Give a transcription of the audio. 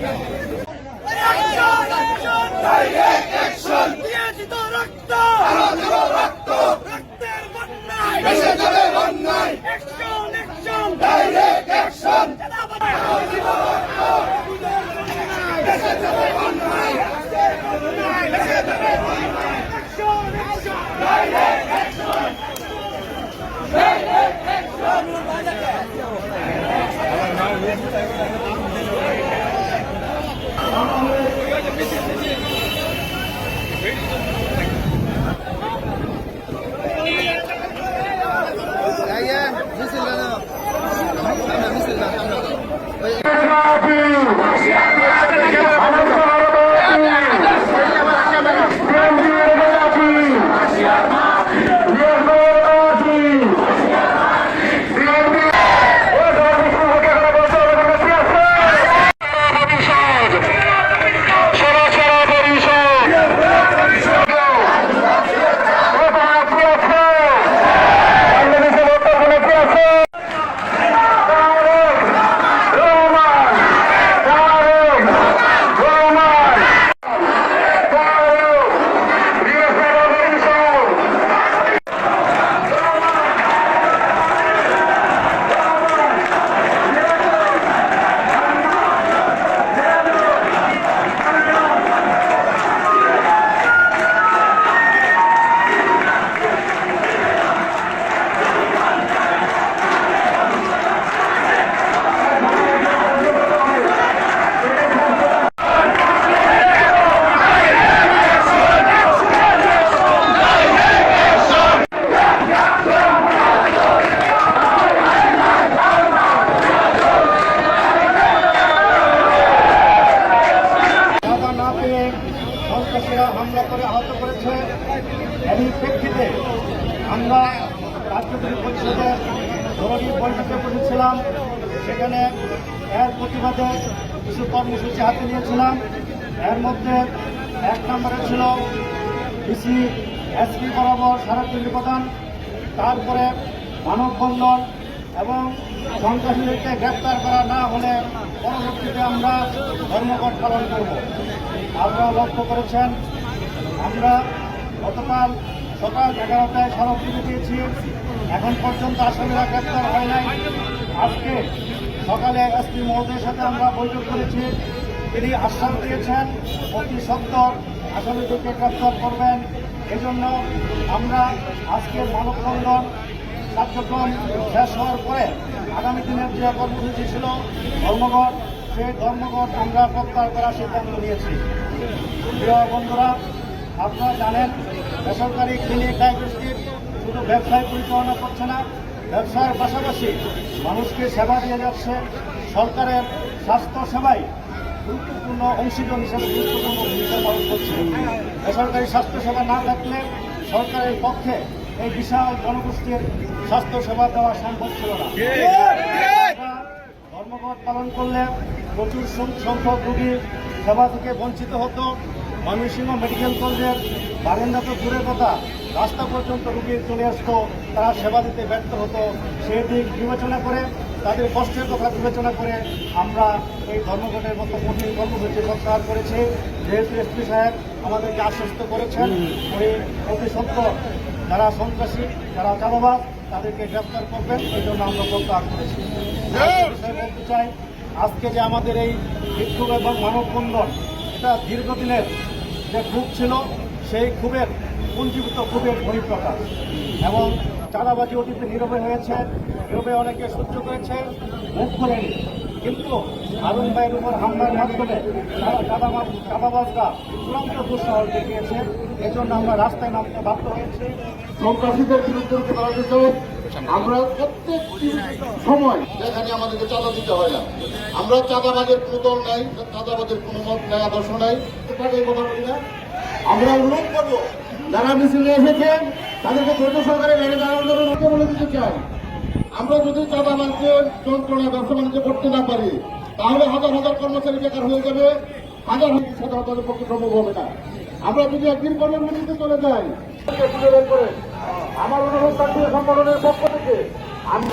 Yeah. পরিষদের জরুরি বৈঠকে বসেছিলাম সেখানে এর প্রতিবাদে কিছু কর্মসূচি হাতে নিয়েছিলাম। এর মধ্যে এক নম্বরে ছিল ডিসি এসপি বরাবর স্মারকলিপি প্রদান তারপরে মানববন্ধন এবং সন্ত্রাসীদেরকে গ্রেপ্তার করা না হলে পরবর্তীতে আমরা ধর্মঘট পালন করব। আপনারা লক্ষ্য করেছেন, আমরা গতকাল সকাল এগারোটায় স্মারকলিপি দিয়েছি। এখন পর্যন্ত আসামিরা গ্রেপ্তার হয় নাই। আজকে সকালে এসপি মহোদয়ের সাথে আমরা বৈঠক করেছি। তিনি আশ্বাস দিয়েছেন, অতি সত্তর আসামিদেরকে গ্রেপ্তার করবেন। এজন্য আমরা আজকে মানববন্ধন কার্যক্রম শেষ হওয়ার পরে আগামী দিনের যে কর্মসূচি ছিল, ধর্মঘট, সেই ধর্মঘট আমরা প্রত্যাহার করার সিদ্ধান্ত নিয়েছি। প্রিয় বন্ধুরা, আপনারা জানেন বেসরকারি ক্লিনিক ডায়াগনস্টিক শুধু ব্যবসায় পরিচালনা করছে না ব্যবসার পাশাপাশি মানুষকে সেবা দিয়ে যাচ্ছে। সরকারের স্বাস্থ্য সেবায় গুরুত্বপূর্ণ অংশীদার হিসেবে গুরুত্বপূর্ণ ভূমিকা পালন করছে। বেসরকারি স্বাস্থ্যসেবা না থাকলে সরকারের পক্ষে এই বিশাল জনগোষ্ঠীর স্বাস্থ্য সেবা দেওয়া সম্ভব ছিল না। ধর্মঘট পালন করলে প্রচুর সংখ্যক রোগী সেবা থেকে বঞ্চিত হতো। ময়মনসিংহ মেডিকেল কলেজের বারান্দা তো দূরের কথা রাস্তা পর্যন্ত রুগী চলে আসতো তারা সেবা দিতে ব্যর্থ হতো। সেই দিক বিবেচনা করে তাদের কষ্টের কথা বিবেচনা করে আমরা এই ধর্মঘটের মতো কঠিন কর্মসূচি প্রত্যাহার করেছি। যেহেতু এসপি সাহেব আমাদেরকে আশ্বস্ত করেছেন ওই অতি সত্তর যারা সন্ত্রাসী যারা চাঁদাবাজ তাদেরকে গ্রেপ্তার করবেন এই জন্য আমরা প্রত্যাহার করেছি। বলতে চাই আজকে যে আমাদের এই বিক্ষোভ এবং মানববন্ধন এটা দীর্ঘদিনের যে ক্ষোভ ছিল, সেই ক্ষোভের পুঞ্জীভূত ক্ষোভের বহিঃপ্রকাশ এবং চাঁদাবাজি অতীতে নীরবে হয়েছে, নীরবে অনেকে সহ্য করেছে, মুখ খোলেনি। কিন্তু হারুন ভাইয়ের উপর হামলার মাধ্যমে তারা চাঁদাবাজ, চাঁদাবাজরা চূড়ান্ত দুঃসাহস দেখিয়েছে। এজন্য আমরা রাস্তায় নামতে বাধ্য হয়েছি। সন্ত্রাসীদের বিরুদ্ধে দাঁড়াতে চাই আমরা প্রত্যেকটি সময় যেখানে আমাদেরকে চাঁদা দিতে হয় না। আমরা চাঁদাবাজের কোনো নাই, চাঁদাবাজের কোনো মত নাই আদর্শ নাই। আমরা অনুরোধ করব, যারা মিছিলে এসেছেন, তাদেরকে ধৈর্য সহকারে মেনে দাঁড়ানোর জন্য বলে দিতে চাই। আমরা যদি চাঁদাবাজকে যন্ত্রণা ব্যবসা বাণিজ্য করতে না পারি, তাহলে হাজার হাজার কর্মচারী বেকার হয়ে যাবে। হাজার হাজার সাধারণের পক্ষে সম্ভব হবে না। আমরা যদি একদিন কর্মসূচিতে চলে যাই আমার অনুরোধ থাকবে সংগঠনের পক্ষ থেকে। আমি